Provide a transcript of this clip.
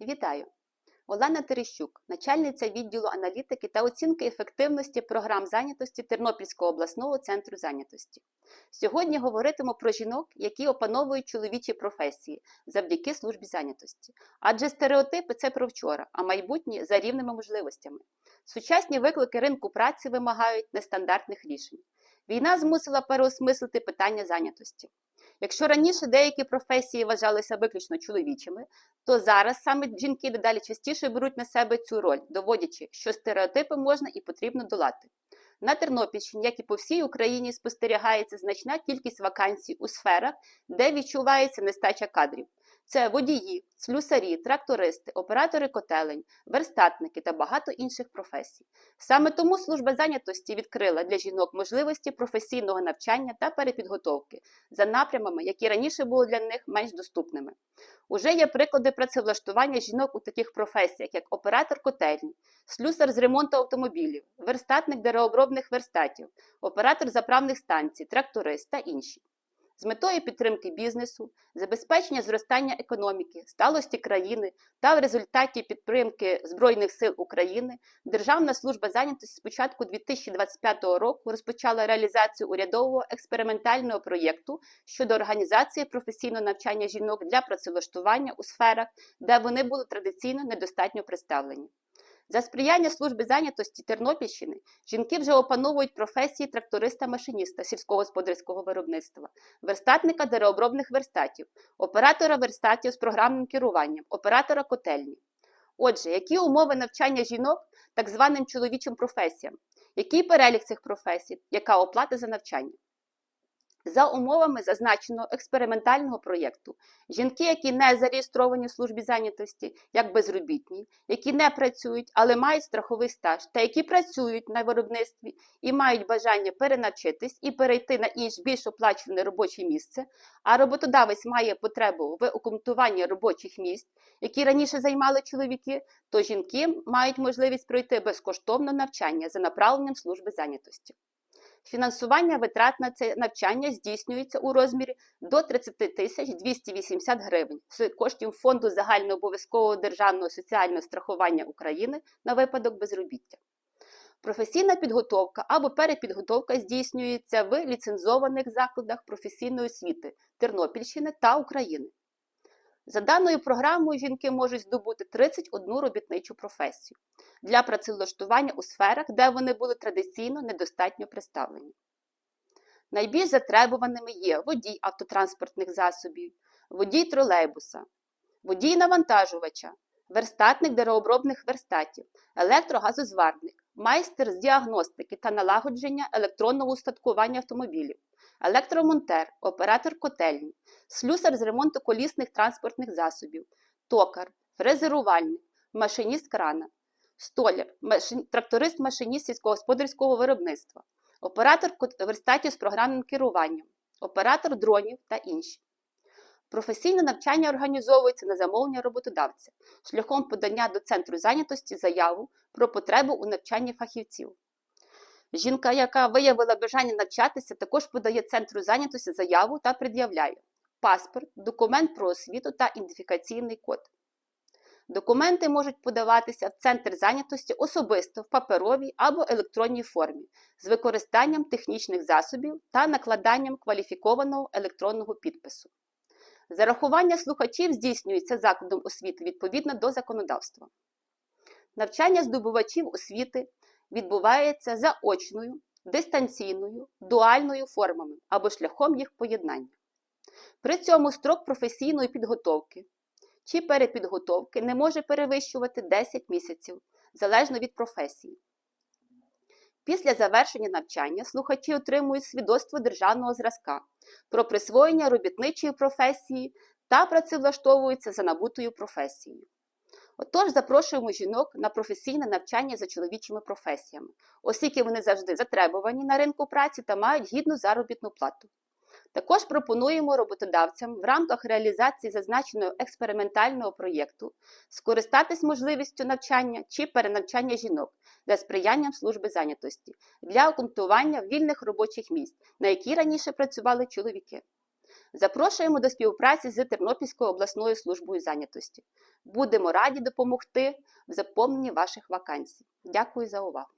Вітаю! Олена Терещук, начальниця відділу аналітики та оцінки ефективності програм зайнятості Тернопільського обласного центру зайнятості. Сьогодні говоритиму про жінок, які опановують чоловічі професії завдяки службі зайнятості. Адже стереотипи це про вчора, а майбутнє за рівними можливостями. Сучасні виклики ринку праці вимагають нестандартних рішень. Війна змусила переосмислити питання зайнятості. Якщо раніше деякі професії вважалися виключно чоловічими, то зараз саме жінки дедалі частіше беруть на себе цю роль, доводячи, що стереотипи можна і потрібно долати. На Тернопільщині, як і по всій Україні, спостерігається значна кількість вакансій у сферах, де відчувається нестача кадрів. Це водії, слюсарі, трактористи, оператори котелень, верстатники та багато інших професій. Саме тому служба зайнятості відкрила для жінок можливості професійного навчання та перепідготовки за напрямами, які раніше були для них менш доступними. Уже є приклади працевлаштування жінок у таких професіях, як оператор котельні, слюсар з ремонту автомобілів, верстатник деревообробних верстатів, оператор заправних станцій, тракторист та інші. З метою підтримки бізнесу, забезпечення зростання економіки, сталості країни та в результаті підтримки Збройних сил України Державна служба зайнятості з початку 2025 року розпочала реалізацію урядового експериментального проєкту щодо організації професійного навчання жінок для працевлаштування у сферах, де вони були традиційно недостатньо представлені. За сприяння служби зайнятості Тернопільщини жінки вже опановують професії тракториста-машиніста сільськогосподарського виробництва, верстатника деревообробних верстатів, оператора верстатів з програмним керуванням, оператора котельні. Отже, які умови навчання жінок так званим чоловічим професіям? Який перелік цих професій, яка оплата за навчання? За умовами зазначеного експериментального проєкту, жінки, які не зареєстровані в службі зайнятості як безробітні, які не працюють, але мають страховий стаж, та які працюють на виробництві і мають бажання перенавчитись і перейти на інш більш оплачуване робоче місце, а роботодавець має потребу в укомплектуванні робочих місць, які раніше займали чоловіки, то жінки мають можливість пройти безкоштовне навчання за направленням служби зайнятості. Фінансування витрат на це навчання здійснюється у розмірі до 30 тисяч 280 гривень з коштів Фонду загальнообов'язкового державного соціального страхування України на випадок безробіття. Професійна підготовка або перепідготовка здійснюється в ліцензованих закладах професійної освіти Тернопільщини та України. За даною програмою жінки можуть здобути 31 робітничу професію для працевлаштування у сферах, де вони були традиційно недостатньо представлені. Найбільш затребуваними є водій автотранспортних засобів, водій тролейбуса, водій навантажувача, верстатник деревообробних верстатів, електрогазозварник, майстер з діагностики та налагодження електронного устаткування автомобілів, електромонтер, оператор котельні, слюсар з ремонту колісних транспортних засобів, токар, фрезерувальник, машиніст крана, столяр, машин... тракторист-машиніст сільськогосподарського виробництва, оператор верстатів з програмним керуванням, оператор дронів та інші. Професійне навчання організовується на замовлення роботодавця шляхом подання до центру зайнятості заяву про потребу у навчанні фахівців. Жінка, яка виявила бажання навчатися, також подає центру зайнятості заяву та пред'являє паспорт, документ про освіту та ідентифікаційний код. Документи можуть подаватися в центр зайнятості особисто в паперовій або електронній формі з використанням технічних засобів та накладанням кваліфікованого електронного підпису. Зарахування слухачів здійснюється закладом освіти відповідно до законодавства. Навчання здобувачів освіти відбувається заочною, дистанційною, дуальною формами або шляхом їх поєднання. При цьому строк професійної підготовки чи перепідготовки не може перевищувати 10 місяців, залежно від професії. Після завершення навчання слухачі отримують свідоцтво державного зразка про присвоєння робітничої професії та працевлаштовуються за набутою професією. Отож, запрошуємо жінок на професійне навчання за чоловічими професіями, оскільки вони завжди затребувані на ринку праці та мають гідну заробітну плату. Також пропонуємо роботодавцям в рамках реалізації зазначеного експериментального проєкту скористатись можливістю навчання чи перенавчання жінок за сприянням служби зайнятості для окунтування вільних робочих місць, на які раніше працювали чоловіки. Запрошуємо до співпраці з Тернопільською обласною службою зайнятості. Будемо раді допомогти в заповненні ваших вакансій. Дякую за увагу!